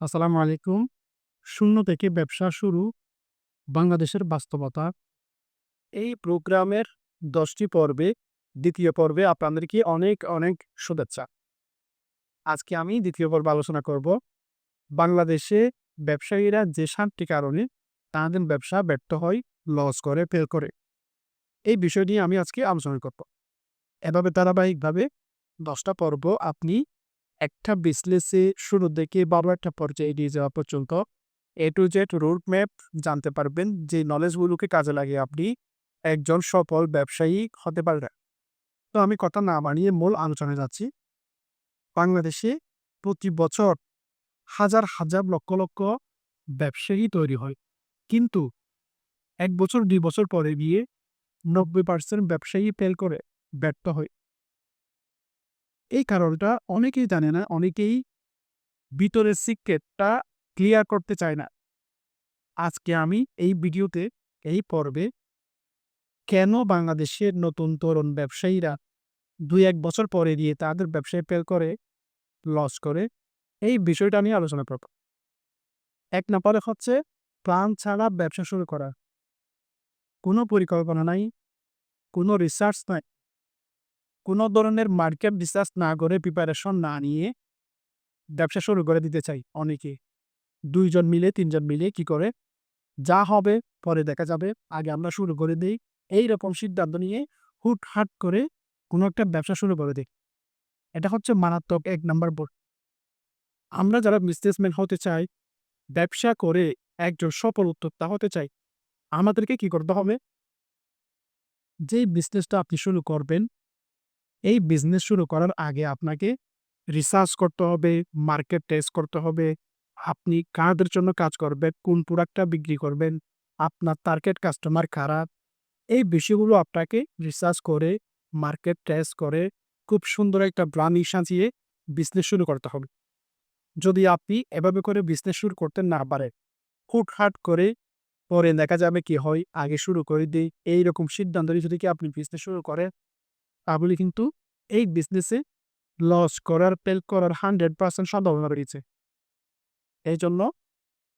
আসসালামু আলাইকুম। শূন্য থেকে ব্যবসা শুরু, বাংলাদেশের বাস্তবতা। এই প্রোগ্রামের দশটি পর্বে দ্বিতীয় পর্বে আপনাদেরকে অনেক, অনেক শুভেচ্ছা। আজকে আমি দ্বিতীয় পর্বে আলোচনা করব, বাংলাদেশে ব্যবসায়ীরা যে ৭ টি কারণে তাদের ব্যবসা ব্যর্থ হয়, লস করে, ফেল করে। এই বিষয় নিয়ে আমি আজকে আলোচনা করব। এভাবে ধারাবাহিকভাবে দশটা পর্ব আপনি একটা বিজনেসে শুরু থেকে বড় একটা পর্যায়ে এগিয়ে যাওয়া পর্যন্ত A to Z road map জানতে পারবেন, যে নলেজগুলোকে কাজে লাগিয়ে আপনি একজন সফল ব্যবসায়ী হতে পারবেন। তো আমি কথা না বাড়িয়ে মূল আলোচনায় যাচ্ছি। বাংলাদেশে প্রতি বছর হাজার, হাজার লক্ষ, লক্ষ ব্যবসায়ী তৈরি হয়। কিন্তু এক বছর ২ বছর পরে গিয়ে ৯০% ব্যবসায়ী ফেল করে, ব্যর্থ হয়। এই কারণটা অনেকেই জানে না, অনেকেই ভিতরের সিক্রেটটা ক্লিয়ার করতে চায় না। আজকে আমি এই ভিডিওতে, এই পর্বে কেন বাংলাদেশের নতুন তরুণ ব্যবসায়ীরা ২-১ বছর পরে গিয়ে তাদের ব্যবসায় ফেল করে, লস করে, এই বিষয়টা নিয়ে আলোচনা করব। ১ নাম্বারে হচ্ছে প্ল্যান ছাড়া ব্যবসা শুরু করা। কোনো পরিকল্পনা নাই, কোনো রিসার্চ নাই। কোনো ধরনের মার্কেট রিসার্চ না করে, প্রিপারেশন না নিয়ে ব্যবসা শুরু করে দিতে চাই অনেকে। দুইজন মিলে, তিনজন মিলে কি করে, যা হবে পরে দেখা যাবে, আগে আমরা শুরু করে দেই। এইরকম সিদ্ধান্ত নিয়ে হুটহাট করে কোনো একটা ব্যবসা শুরু করে দেই। এটা হচ্ছে মারাত্মক এক নাম্বার বোর্ড আমরা যারা বিজনেসম্যান হতে চাই, ব্যবসা করে একজন সফল উদ্যোক্তা হতে চাই, আমাদেরকে কি করতে হবে? যেই বিজনেসটা আপনি শুরু করবেন, এই বিজনেস শুরু করার আগে আপনাকে রিসার্চ করতে হবে, মার্কেট টেস্ট করতে হবে। আপনি কাদের জন্য কাজ করবেন, কোন প্রোডাক্টটা বিক্রি করবেন, আপনার টার্গেট কাস্টমার কারা, এই বিষয়গুলো আপনাকে রিসার্চ করে, মার্কেট টেস্ট করে, খুব সুন্দর একটা প্ল্যানিং সাজিয়ে বিজনেস শুরু করতে হবে। যদি আপনি এভাবে করে বিজনেস শুরু করতে না পারেন, হুটহাট করে পরে দেখা যাবে কি হয়, আগে শুরু করে দেই, এইরকম সিদ্ধান্ত যদি কি আপনি বিজনেস শুরু করেন, তাহলে কিন্তু এই বিজনেসে লস করার, ফেল করার 100% সম্ভাবনা রয়েছে। এই জন্য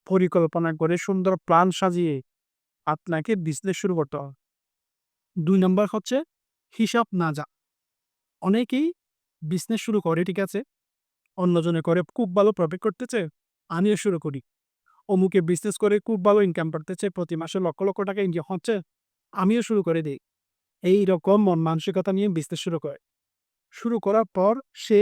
পরিকল্পনা করে সুন্দর প্ল্যান সাজিয়ে আপনাকে বিজনেস শুরু করতে হবে। ২ নাম্বার হচ্ছে হিসাব না যা অনেকেই বিজনেস শুরু করে ঠিক আছে, অন্যজনে করে খুব ভালো প্রফিট করতেছে, আমিও শুরু করি। অমুকে বিজনেস করে খুব ভালো ইনকাম করতেছে, প্রতি মাসে লক্ষ, লক্ষ টাকা ইনকাম হচ্ছে, আমিও শুরু করে দেই। এইরকম মন মানসিকতা নিয়ে বিজনেস শুরু করে। শুরু করার পর সে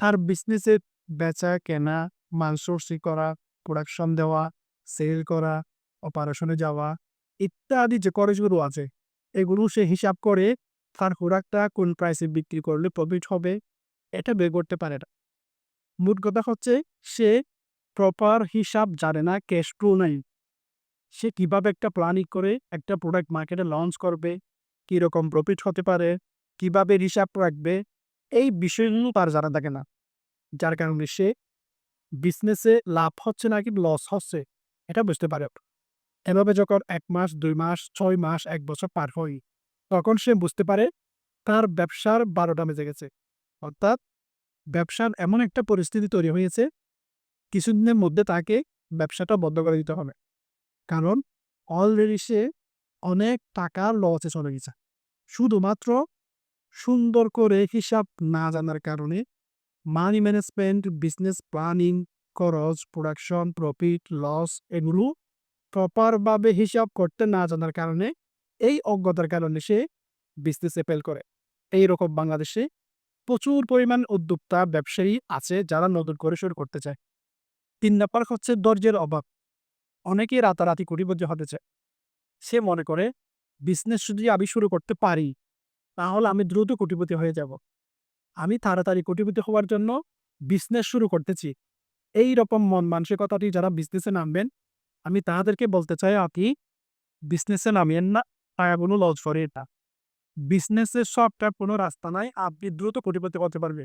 তার বিজনেসের বেচা-কেনা, মাল সোর্সিং করা, প্রোডাকশন দেওয়া, সেল করা, অপারেশনে যাওয়া ইত্যাদি যে খরচগুলো আছে, এগুলো সে হিসাব করে তার প্রোডাক্টটা কোন প্রাইসে বিক্রি করলে প্রফিট হবে, এটা বের করতে পারে না। মোট কথা হচ্ছে সে প্রপার হিসাব জানে না, ক্যাশ ফ্লো নাই। সে কীভাবে একটা প্ল্যানিং করে একটা প্রোডাক্ট মার্কেটে লঞ্চ করবে, কীরকম প্রফিট হতে পারে, কীভাবে হিসাব রাখবে, এই বিষয়গুলো তার জানা থাকে না। যার কারণে সে বিজনেসে লাভ হচ্ছে নাকি লস হচ্ছে, এটা বুঝতে পারে এভাবে যখন এক মাস, দুই মাস, ছয় মাস, এক বছর পার হয়, তখন সে বুঝতে পারে তার ব্যবসার বারোটা মেজে গেছে। অর্থাৎ ব্যবসার এমন একটা পরিস্থিতি তৈরি হয়েছে, কিছুদিনের মধ্যে তাকে ব্যবসাটা বন্ধ করে দিতে হবে। কারণ অলরেডি সে অনেক টাকা লসে চলে গেছে। শুধুমাত্র সুন্দর করে হিসাব না জানার কারণে মানি ম্যানেজমেন্ট, বিজনেস প্ল্যানিং, খরচ, প্রোডাকশন, প্রফিট, লস এগুলো প্রপারভাবে হিসাব করতে না জানার কারণে, এই অজ্ঞতার কারণে সে বিজনেসে ফেল করে। এইরকম বাংলাদেশে প্রচুর পরিমাণ উদ্যোক্তা, ব্যবসায়ী আছে যারা নতুন করে শুরু করতে চায়। তিন নাম্বার হচ্ছে ধৈর্যের অভাব। অনেকেই রাতারাতি কোটিপতি হতে চায়। সে মনে করে বিজনেস যদি আমি শুরু করতে পারি, তাহলে আমি দ্রুত কোটিপতি হয়ে যাব। আমি তাড়াতাড়ি কোটিপতি হওয়ার জন্য বিজনেস শুরু করতেছি। এইরকম মন মানসিকতাটি যারা বিজনেসে নামবেন, আমি তাদেরকে বলতে চাই আপনি বিজনেসে নামিয়েন না, টাকাগুলো লজ করিয়েন এটা বিজনেসের শর্টকাট কোনো রাস্তা নাই, আপনি দ্রুত কোটিপতি করতে পারবে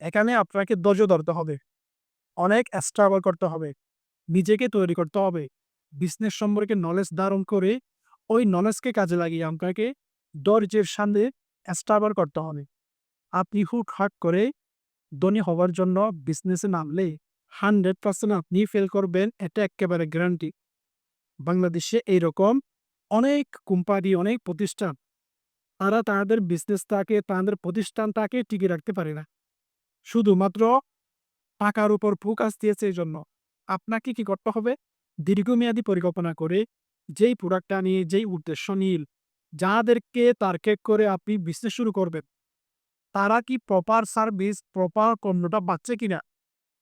এখানে আপনাকে ধৈর্য ধরতে হবে। অনেক স্ট্রাগল করতে হবে। নিজেকে তৈরি করতে হবে। বিজনেস সম্পর্কে নলেজ ধারণ করে, ওই নলেজকে কাজে লাগিয়ে আপনাকে ধৈর্যের সামনে স্ট্রাগল করতে হবে। আপনি হুটহাট করে ধনী হওয়ার জন্য বিজনেসে নামলে হান্ড্রেড পার্সেন্ট আপনি ফেল করবেন, এটা একেবারে গ্যারান্টি বাংলাদেশে এইরকম অনেক কোম্পানি অনেক প্রতিষ্ঠান, তারা তাদের বিজনেসটাকে তাদের প্রতিষ্ঠানটাকে টিকে রাখতে পারে না। শুধুমাত্র টাকার উপর ফোকাস দিয়েছে এই জন্য আপনাকে কি করতে হবে? দীর্ঘমেয়াদী পরিকল্পনা করে যেই প্রোডাক্টটা নিয়ে, যেই উদ্দেশ্য নিয়ে যাদেরকে টার্গেট করে আপনি বিজনেস শুরু করবেন, তারা কি প্রপার সার্ভিস প্রপার পণ্যটা পাচ্ছে কিনা,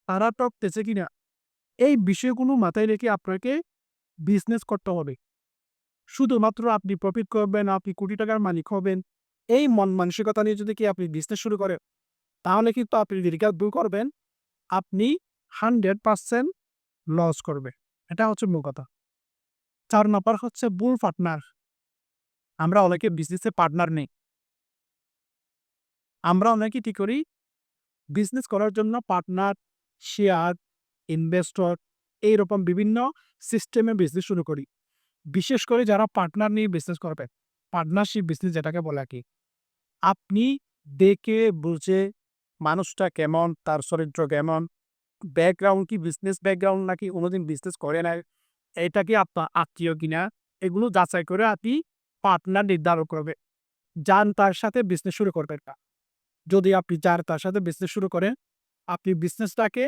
তারা টপতেছে কিনা, এই বিষয়গুলো মাথায় রেখে আপনাকে বিজনেস করতে হবে। শুধুমাত্র আপনি প্রফিট করবেন, আপনি কোটি টাকার মালিক হবেন, এই মন মানসিকতা নিয়ে যদি কি আপনি বিজনেস শুরু করেন তাহলে কিন্তু আপনি দীর্ঘ দূর করবেন, আপনি হান্ড্রেড পার্সেন্ট লস করবে এটা হচ্ছে মূল কথা। চার নাম্বার হচ্ছে বুল পার্টনার আমরা অনেকে বিজনেসে পার্টনার নেই। আমরা অনেকে কি করি? বিজনেস করার জন্য পার্টনার শেয়ার ইনভেস্টর এইরকম বিভিন্ন সিস্টেমে বিজনেস শুরু করি। বিশেষ করে যারা পার্টনার নিয়ে বিজনেস করবেন পার্টনারশিপ বিজনেস যেটাকে বলে আর কি। আপনি দেখে, বুঝে মানুষটা কেমন, তার চরিত্র কেমন ব্যাকগ্রাউন্ড কি বিজনেস ব্যাকগ্রাউন্ড নাকি কোনোদিন বিজনেস করে নাই এটা কি আপনার আত্মীয় কিনা, এগুলো যাচাই করে আপনি পার্টনার নির্ধারণ করবে যান তার সাথে বিজনেস শুরু করবেন না। যদি আপনি যার তার সাথে বিজনেস শুরু করেন, আপনি বিজনেসটাকে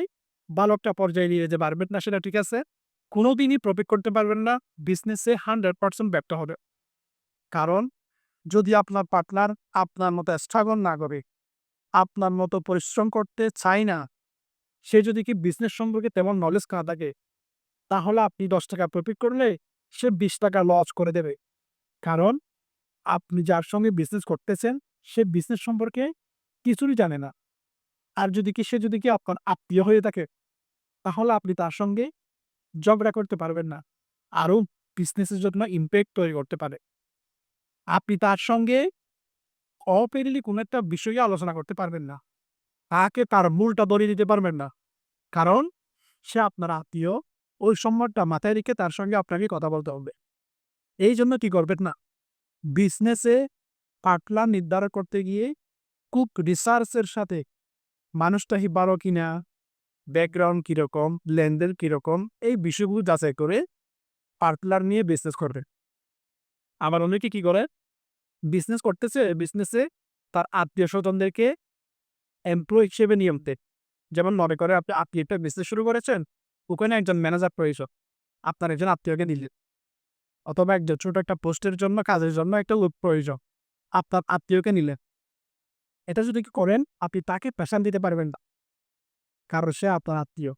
ভালো একটা পর্যায়ে নিয়ে যেতে পারবেন না সেটা ঠিক আছে। কোনোদিনই প্রফিট করতে পারবেন না বিজনেসে হান্ড্রেড পার্সেন্ট ব্যর্থ হবে। কারণ যদি আপনার পার্টনার আপনার মতো স্ট্রাগল না করে আপনার মতো পরিশ্রম করতে চায় না, সে যদি কি বিজনেস সম্পর্কে তেমন নলেজ না থাকে তাহলে আপনি দশ টাকা প্রফিট করলে সে বিশ টাকা লস করে দেবে। কারণ আপনি যার সঙ্গে বিজনেস করতেছেন, সে বিজনেস সম্পর্কে কিছুই জানে না। আর যদি কি, সে যদি কি আপনার আত্মীয় হয়ে থাকে, তাহলে আপনি তার সঙ্গে ঝগড়া করতে পারবেন না। আরও বিজনেসের জন্য ইম্প্যাক্ট তৈরি করতে পারে। আপনি তার সঙ্গে অপেরিলি কোনো একটা বিষয়ে আলোচনা করতে পারবেন না। তাকে তার মূলটা ধরিয়ে দিতে পারবেন না। কারণ সে আপনার আত্মীয় ওই সম্মানটা মাথায় রেখে তার সঙ্গে আপনাকে কথা বলতে হবে। এই জন্য কি করবেন না? বিজনেসে পার্টনার নির্ধারণ করতে গিয়ে খুব রিসার্চের সাথে মানুষটা ভালো কিনা ব্যাকগ্রাউন্ড কীরকম লেনদেন কীরকম এই বিষয়গুলো যাচাই করে পার্টলার নিয়ে বিজনেস করবে আবার অনেকে কি করে? বিজনেস করতেছে বিজনেসে তার আত্মীয় স্বজনদেরকে এমপ্লয় হিসেবে নিয়মতে যেমন মনে করে আপনি আপনি একটা বিজনেস শুরু করেছেন ওখানে একজন ম্যানেজার প্রয়োজন আপনার একজন আত্মীয়কে দিলেন অথবা একজন ছোট একটা পোস্টের জন্য, কাজের জন্য একটা লোক প্রয়োজন আপনার আত্মীয়কে নিলেন। এটা যদি কি করেন, আপনি তাকে পেশান দিতে পারবেন না। কারণ সে আপনার আত্মীয়।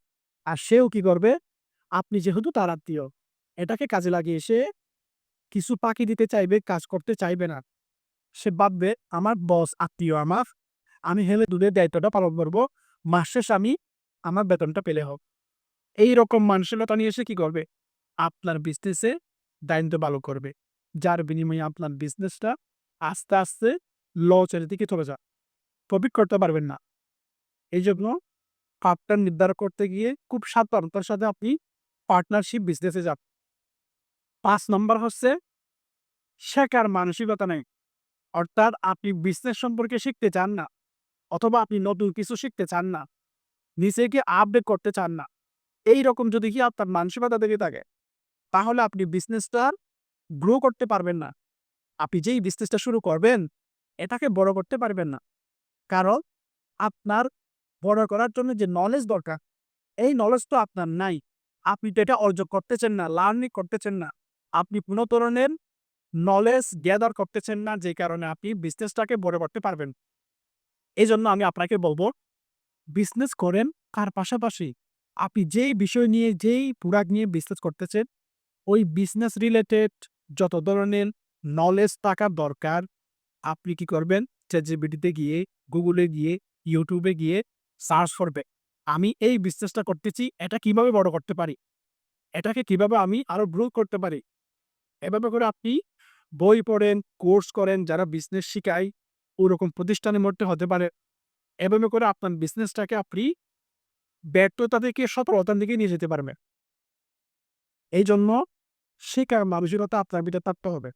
আর সেও কি করবে? আপনি যেহেতু তার আত্মীয়, এটাকে কাজে লাগিয়ে সে কিছু পাখি দিতে চাইবে, কাজ করতে চাইবে না। সে ভাববে, আমার বস আত্মীয় আমার, আমি হেলে দুধের দায়িত্বটা পালন করব, মাস শেষ আমি আমার বেতনটা পেলে হোক। এই রকম মানসিকতা নিয়ে এসে কি করবে? আপনার বিজনেসে দায়িত্ব ভালো করবে। যার বিনিময়ে আপনার বিজনেসটা আস্তে আস্তে লসের দিকে চলে যায়। প্রফিট করতে পারবেন না। এই জন্য পার্টনার নির্ধারণ করতে গিয়ে খুব সাবধানতার সাথে আপনি পার্টনারশিপ বিজনেসে যান। পাঁচ নম্বর হচ্ছে শেখার মানসিকতা নেই। অর্থাৎ আপনি বিজনেস সম্পর্কে শিখতে চান না, অথবা আপনি নতুন কিছু শিখতে চান না, নিজেকে আপডেট করতে চান না। এই রকম যদি কি আপনার মানসিকতা থেকে থাকে, তাহলে আপনি বিজনেসটা গ্রো করতে পারবেন না। আপনি যেই বিজনেসটা শুরু করবেন, এটাকে বড় করতে পারবেন না। কারণ আপনার বড় করার জন্য যে নলেজ দরকার, এই নলেজ তো আপনার নাই। আপনি তো এটা অর্জন করতেছেন না লার্নিং করতেছেন না। আপনি কোনো ধরনের নলেজ গ্যাদার করতেছেন না, যে কারণে আপনি বিজনেসটাকে বড় করতে পারবেন। এই জন্য আমি আপনাকে বলব বিজনেস করেন কার পাশাপাশি আপনি যেই বিষয় নিয়ে, যেই প্রোডাক্ট নিয়ে বিজনেস করতেছেন, ওই বিজনেস রিলেটেড যত ধরনের নলেজ থাকার দরকার, আপনি কি করবেন? চ্যাটজিপিটিতে গিয়ে গুগলে গিয়ে ইউটিউবে গিয়ে সার্চ করবে আমি এই বিজনেসটা করতেছি, এটা কীভাবে বড় করতে পারি? এটাকে কীভাবে আমি আরও গ্রো করতে পারি? এভাবে করে আপনি বই পড়েন কোর্স করেন, যারা বিজনেস শিখায়, ওরকম প্রতিষ্ঠানের মধ্যে হতে পারে। এভাবে করে আপনার বিজনেসটাকে আপনি ব্যর্থতা থেকে সফলতার দিকে নিয়ে যেতে পারবে। এই জন্য শেখার মানসিকতা আপনার ভিতরে থাকতে হবে।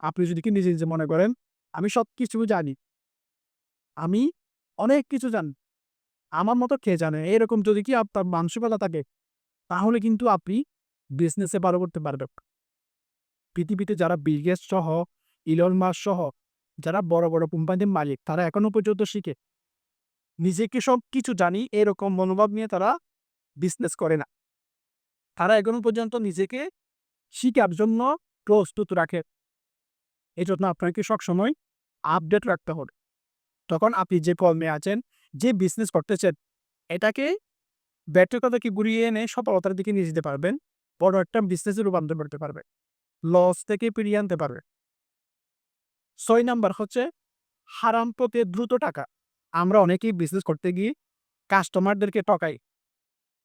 আপনি যদি কি নিজে নিজে মনে করেন, আমি সব কিছু জানি। আমি অনেক কিছু জানি। আমার মতো কে জানে? এরকম যদি কি আপনার মানসিকতা থাকে, তাহলে কিন্তু আপনি বিজনেসে ভালো করতে পারবেন। পৃথিবীতে যারা বিগেস্ট সহ ইলন মাস সহ, যারা বড় বড় কোম্পানির মালিক, তারা এখনও পর্যন্ত শিখে। নিজেকে সব কিছু জানি, এরকম মনোভাব নিয়ে তারা বিজনেস করে না। তারা এখনও পর্যন্ত নিজেকে শিখার জন্য প্রস্তুত রাখে। এই জন্য আপনাকে সবসময় আপডেট রাখতে হবে। তখন আপনি যে কর্মে আছেন, যে বিজনেস করতেছেন, এটাকে ব্যর্থতাকে ঘুরিয়ে এনে সফলতার দিকে নিয়ে যেতে পারবেন, বড় একটা বিজনেসে রূপান্তর করতে পারবে লস থেকে ফিরিয়ে আনতে পারবে ছয় নাম্বার হচ্ছে হারাম পথে দ্রুত টাকা। আমরা অনেকেই বিজনেস করতে গিয়ে কাস্টমারদেরকে ঠকাই।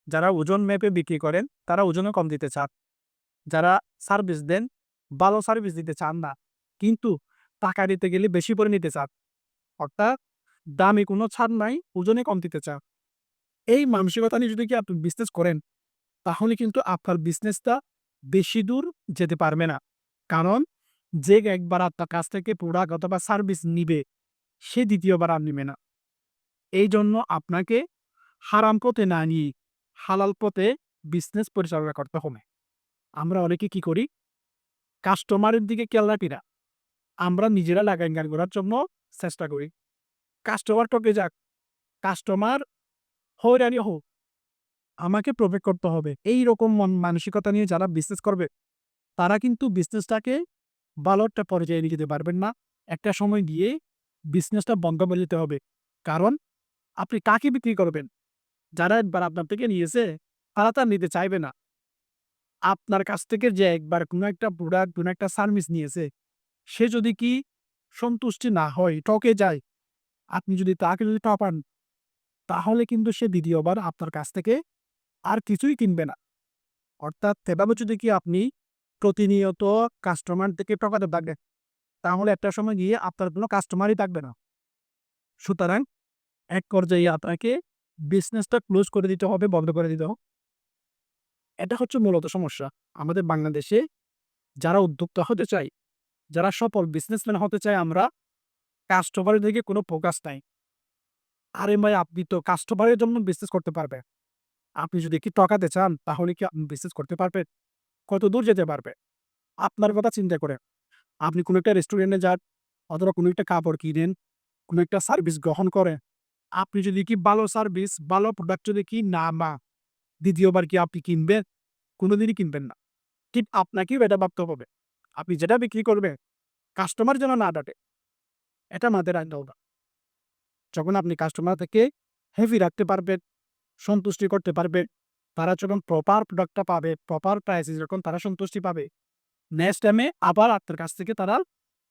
যারা ওজন মেপে বিক্রি করেন, তারা ওজনও কম দিতে চান। যারা সার্ভিস দেন, ভালো সার্ভিস দিতে চান না, কিন্তু টাকা দিতে গেলে বেশি করে নিতে চান। অর্থাৎ দামে কোনো ছাড় নাই, ওজনে কম দিতে চান। এই মানসিকতা নিয়ে যদি কি আপনি বিজনেস করেন, তাহলে কিন্তু আপনার বিজনেসটা বেশি দূর যেতে পারবে না। কারণ যে একবার আপনার কাছ থেকে প্রোডাক্ট অথবা সার্ভিস নিবে, সে দ্বিতীয়বার আর নিবে না। এই জন্য আপনাকে হারাম পথে না নিয়ে হালাল পথে বিজনেস পরিচালনা করতে হবে। আমরা অনেকে কি করি? কাস্টমারের দিকে খেয়াল না। আমরা নিজেরা লাগাই গান করার জন্য চেষ্টা করি। কাস্টমার টকে যাক। কাস্টমার হয়রানি হোক। আমাকে প্রফিট করতে হবে। এই রকম মন মানসিকতা নিয়ে যারা বিজনেস করবে, তারা কিন্তু বিজনেসটাকে ভালো একটা পর্যায়ে নিয়ে যেতে পারবেন না। একটা সময় গিয়ে বিজনেসটা বন্ধ করে দিতে হবে। কারণ আপনি কাকে বিক্রি করবেন? যারা একবার আপনার থেকে নিয়েছে, তারা তার নিতে চাইবে না। আপনার কাছ থেকে যে একবার কোনো একটা প্রোডাক্ট কোনো একটা সার্ভিস নিয়েছে, সে যদি কি সন্তুষ্টি না হয় টকে যায়, আপনি যদি তাকে যদি টপান তাহলে কিন্তু সে দ্বিতীয়বার আপনার কাছ থেকে আর কিছুই কিনবে না। অর্থাৎ সেভাবে যদি কি আপনি প্রতিনিয়ত কাস্টমার থেকে টকাতে থাকবেন তাহলে একটা সময় গিয়ে আপনার কোনো কাস্টমারই থাকবে না। সুতরাং এক পর্যায়ে আপনাকে বিজনেসটা ক্লোজ করে দিতে হবে, বন্ধ করে দিতে হবে। এটা হচ্ছে মূলত সমস্যা। আমাদের বাংলাদেশে যারা উদ্যোক্তা হতে চাই যারা সফল বিজনেসম্যান হতে চায়, আমরা কাস্টমারের দিকে কোনো ফোকাস নাই। আরে ভাই, আপনি তো কাস্টমারের জন্য বিজনেস করতে পারবে আপনি যদি কি টকাতে চান, তাহলে কি আপনি বিজনেস করতে পারবেন? কত দূর যেতে পারবে? আপনার কথা চিন্তা করে। আপনি কোনো একটা রেস্টুরেন্টে যান, অথবা কোনো একটা কাপড় কিনেন, কোনো একটা সার্ভিস গ্রহণ করে আপনি যদি কি ভালো সার্ভিস ভালো প্রোডাক্ট যদি কি না মা, দ্বিতীয়বার কি আপনি কিনবেন? কোনোদিনই কিনবেন না। ঠিক আপনাকেও এটা ভাবতে হবে। আপনি যেটা বিক্রি করবেন কাস্টমার যেন না ডাটে, এটা রাখতে হবে। যখন আপনি কাস্টমার থেকে হেভি রাখতে পারবেন, সন্তুষ্টি করতে পারবে তারা যখন প্রপার প্রোডাক্টটা পাবে প্রপার প্রাইসে যখন তারা সন্তুষ্টি পাবে নেক্সট টাইমে আবার আপনার কাছ থেকে তারা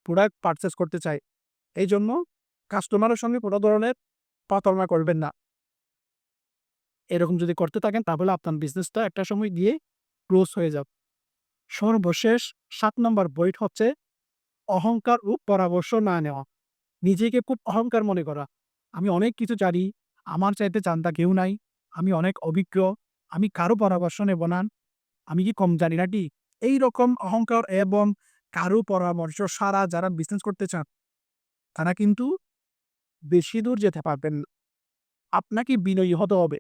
প্রোডাক্ট পারচেস করতে চায়। এই জন্য কাস্টমারের সঙ্গে কোনো ধরনের প্রতারণা করবেন না। এরকম যদি করতে থাকেন, তাহলে আপনার বিজনেসটা একটা সময় গিয়ে ক্লোজ হয়ে যাবে। সর্বশেষ সাত নম্বর বইট হচ্ছে অহংকার ও পরামর্শ না নেওয়া। নিজেকে খুব অহংকার মনে করা। আমি অনেক কিছু জানি, আমার চাইতে জানতা কেউ নাই, আমি অনেক অভিজ্ঞ, আমি কারও পরামর্শ নেব না, আমি কি কম জানি নাকি? এই রকম অহংকার এবং কারও পরামর্শ সারা যারা বিজনেস করতে চান, তারা কিন্তু বেশি দূর যেতে পারবেন না। আপনাকে বিনয়ী হতে হবে,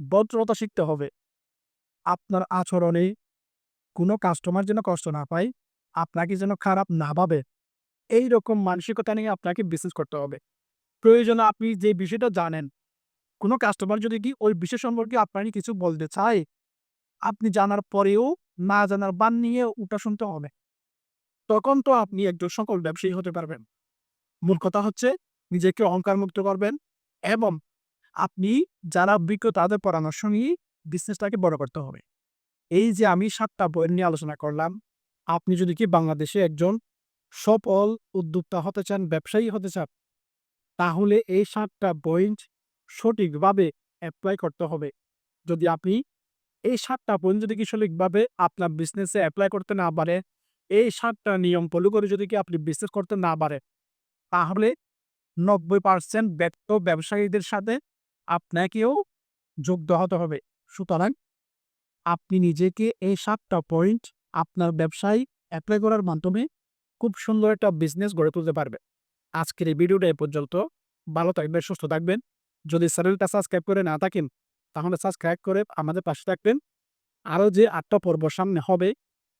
ভদ্রতা শিখতে হবে। আপনার আচরণে কোনো কাস্টমার যেন কষ্ট না পায়, আপনাকে যেন খারাপ না ভাবে এই রকম মানসিকতা নিয়ে আপনাকে বিজনেস করতে হবে। প্রয়োজনে আপনি যে বিষয়টা জানেন, কোনো কাস্টমার যদি কি ওই বিষয় সম্পর্কে আপনাকে কিছু বলতে চায়, আপনি জানার পরেও না জানার বান নিয়ে ওটা শুনতে হবে। তখন তো আপনি একজন সকল ব্যবসায়ী হতে পারবেন। মূল কথা হচ্ছে নিজেকে অহংকার মুক্ত করবেন এবং আপনি যারা অভিজ্ঞ তাদের পরামর্শ নিয়ে বিজনেসটাকে বড় করতে হবে। এই যে আমি সাতটা বই নিয়ে আলোচনা করলাম, আপনি যদি কি বাংলাদেশে একজন সফল উদ্যোক্তা হতে চান, ব্যবসায়ী হতে চান, তাহলে এই সাতটা পয়েন্ট সঠিকভাবে অ্যাপ্লাই করতে হবে। যদি আপনি এই সাতটা পয়েন্ট যদি কি সঠিকভাবে আপনার বিজনেসে অ্যাপ্লাই করতে না পারে, এই সাতটা নিয়ম ফলো করে যদি কি আপনি বিজনেস করতে না পারে, তাহলে নব্বই পার্সেন্ট ব্যক্ত ব্যবসায়ীদের সাথে আপনাকেও যুক্ত হতে হবে। সুতরাং আপনি নিজেকে এই সাতটা পয়েন্ট আপনার ব্যবসায় অ্যাপ্লাই করার মাধ্যমে খুব সুন্দর একটা বিজনেস গড়ে তুলতে পারবে আজকের এই ভিডিওটা এ পর্যন্ত। ভালো থাকবেন, সুস্থ থাকবেন। যদি চ্যানেলটা সাবস্ক্রাইব করে না থাকেন, তাহলে সাবস্ক্রাইব করে আমাদের পাশে থাকবেন। আরও যে আটটা পর্ব সামনে হবে,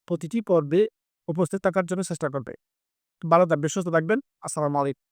প্রতিটি পর্বে উপস্থিত থাকার জন্য চেষ্টা করবে। ভালো থাকবেন, সুস্থ থাকবেন। আসসালামু আলাইকুম।